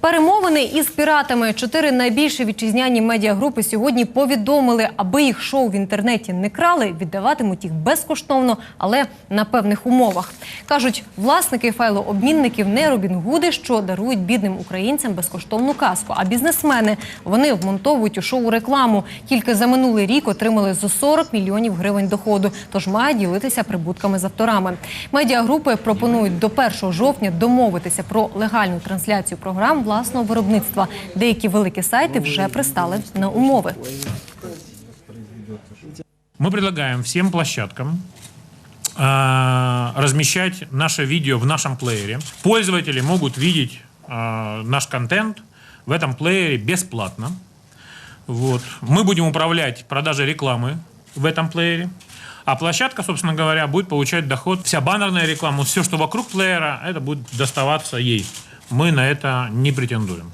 Перемовини із піратами. Чотири найбільші вітчизняні медіагрупи сьогодні повідомили, аби їх шоу в інтернеті не крали, віддаватимуть їх безкоштовно, але на певних умовах. кажуть, власники файлообмінників не Робінгуди, що дарують бідним українцям безкоштовну казку. А бізнесмени вони вмонтовують у шоу рекламу. Тільки за минулий рік отримали зо 40 мільйонів гривень доходу. Тож мають ділитися прибутками з авторами. Медіагрупи пропонують до 1 жовтня домовитися про легальну трансляцію програм власного виробництва. Деякі великі сайти вже пристали на умови. Мы предлагаем всем площадкам э, размещать наше видео в нашем плеере. Пользователи могут видеть э, наш контент в этом плеере бесплатно. Вот. Мы будем управлять продажей рекламы в этом плеере. А площадка, собственно говоря, будет получать доход. Вся баннерная реклама, все, что вокруг плеера, это будет доставаться ей. Мы на это не претендуем.